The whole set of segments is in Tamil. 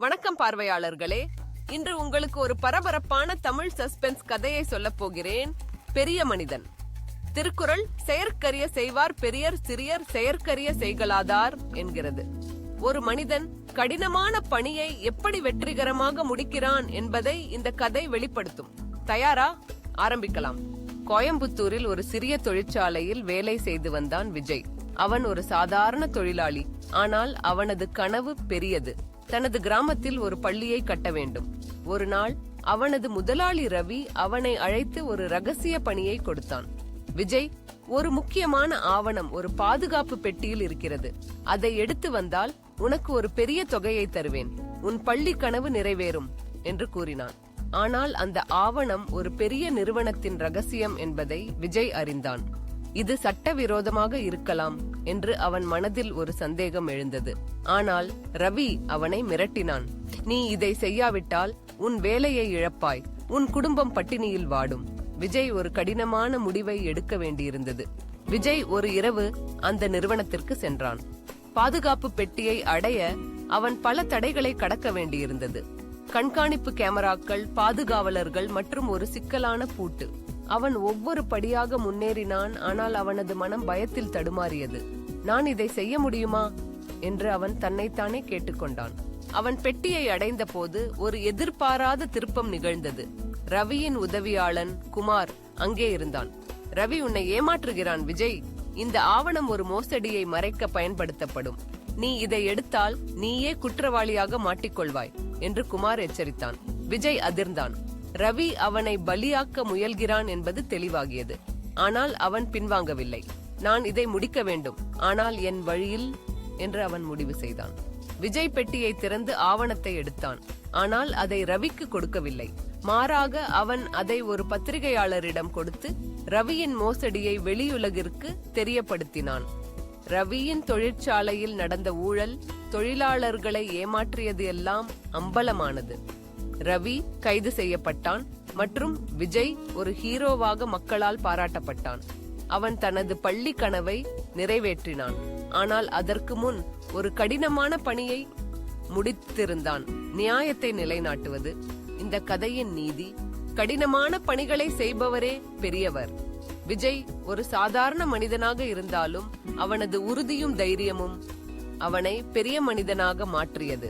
வணக்கம் பார்வையாளர்களே. இன்று உங்களுக்கு ஒரு பரபரப்பான தமிழ் சஸ்பென்ஸ் கதையை சொல்லப் போகிறேன். பெரிய மனிதன். திருக்குறள் செயற்கரிய செய்வார் பெரியர் சிறியர் செயற்கரிய செய்கலாதார் என்கிறது. ஒரு மனிதன் கடினமான பணியை எப்படி வெற்றிகரமாக முடிக்கிறான் என்பதை இந்த கதை வெளிப்படுத்தும். தயாரா? ஆரம்பிக்கலாம். கோயம்புத்தூரில் ஒரு சிறிய தொழிற்சாலையில் வேலை செய்து வந்தான் விஜய். அவன் ஒரு சாதாரண தொழிலாளி. ஆனால் அவனது கனவு பெரியது. தனது கிராமத்தில் ஒரு பள்ளியை கட்ட வேண்டும். ஒரு நாள் அவனது முதலாளி ரவி அவனை அழைத்து ஒரு ரகசிய பணியை கொடுத்தான். விஜய் ஒரு முக்கியமான ஆவணம் ஒரு பாதுகாப்பு பெட்டியில் இருக்கிறது. அதை எடுத்து வந்தால் உனக்கு ஒரு பெரிய தொகையை தருவேன். உன் பள்ளி கனவு நிறைவேறும் என்று கூறினான். ஆனால் அந்த ஆவணம் ஒரு பெரிய நிறுவனத்தின் ரகசியம் என்பதை விஜய் அறிந்தான். இது சட்டவிரோதமாக இருக்கலாம் என்று அவன் மனதில் ஒரு சந்தேகம் எழுந்தது. ஆனால் ரவி அவனை மிரட்டினான். நீ இதை செய்யாவிட்டால் உன் வேலையை இழப்பாய். உன் குடும்பம் பட்டினியில் வாடும். விஜய் ஒரு கடினமான முடிவை எடுக்க வேண்டியிருந்தது. விஜய் ஒரு இரவு அந்த நிறுவனத்திற்கு சென்றான். பாதுகாப்பு பெட்டியை அடைய அவன் பல தடைகளை கடக்க வேண்டியிருந்தது. கண்காணிப்பு கேமராக்கள் பாதுகாவலர்கள் மற்றும் ஒரு சிக்கலான பூட்டு. அவன் ஒவ்வொரு படியாக முன்னேறினான் ஆனால் அவனது மனம் பயத்தில் தடுமாறியது. நான் இதை செய்ய முடியுமா? என்று அவன் தன்னைத்தானே கேட்டுக்கொண்டான். அவன் பெட்டியை அடைந்த போது ஒரு எதிர்பாராத திருப்பம் நிகழ்ந்தது. ரவியின் உதவியாளன் குமார் அங்கே இருந்தான். ரவி உன்னை ஏமாற்றுகிறான் விஜய். இந்த ஆவணம் ஒரு மோசடியை மறைக்க பயன்படுத்தப்படும். நீ இதை எடுத்தால் நீயே குற்றவாளியாக மாட்டிக்கொள்வாய் என்று குமார் எச்சரித்தான். விஜய் அதிர்ந்தான். ரவி அவனை பலியாக்க முயல்கிறான் என்பது தெளிவாகியது. ஆனால் அவன் பின்வாங்கவில்லை. நான் இதை முடிக்க வேண்டும். ஆனால் என் வழியில் என்று அவன் முடிவு செய்தான். விஜய் பெட்டியை திறந்து ஆவணத்தை எடுத்தான். ஆனால் அதை ரவிக்கு கொடுக்கவில்லை. மாறாக அவன் அதை ஒரு பத்திரிகையாளரிடம் கொடுத்து ரவியின் மோசடியை வெளியுலகிற்கு தெரியப்படுத்தினான். ரவியின் தொழிற்சாலையில் நடந்த ஊழல் தொழிலாளர்களை ஏமாற்றியது எல்லாம் அம்பலமானது. ரவி கைது செய்யப்பட்டான் மற்றும் விஜய் ஒரு ஹீரோவாக மக்களால் பாராட்டப்பட்டான். அவன் தனது பள்ளி கனவை நிறைவேற்றினான். ஆனால் அதற்கு முன் ஒரு கடினமான பணியை முடித்திருந்தான். நியாயத்தை நிலைநாட்டுவது இந்த கதையின் நீதி கடினமான பணிகளை செய்பவரே பெரியவர். விஜய் ஒரு சாதாரண மனிதனாக இருந்தாலும் அவனது உறுதியும் தைரியமும் அவனை பெரிய மனிதனாக மாற்றியது.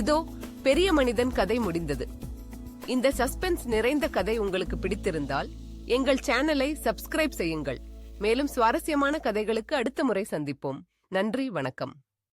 இதோ பெரிய மனிதன் கதை முடிந்தது. இந்த சஸ்பென்ஸ் நிறைந்த கதை உங்களுக்கு பிடித்திருந்தால் எங்கள் சேனலை சப்ஸ்கிரைப் செய்யுங்கள். மேலும் சுவாரஸ்யமான கதைகளுக்கு அடுத்த முறை சந்திப்போம். நன்றி வணக்கம்.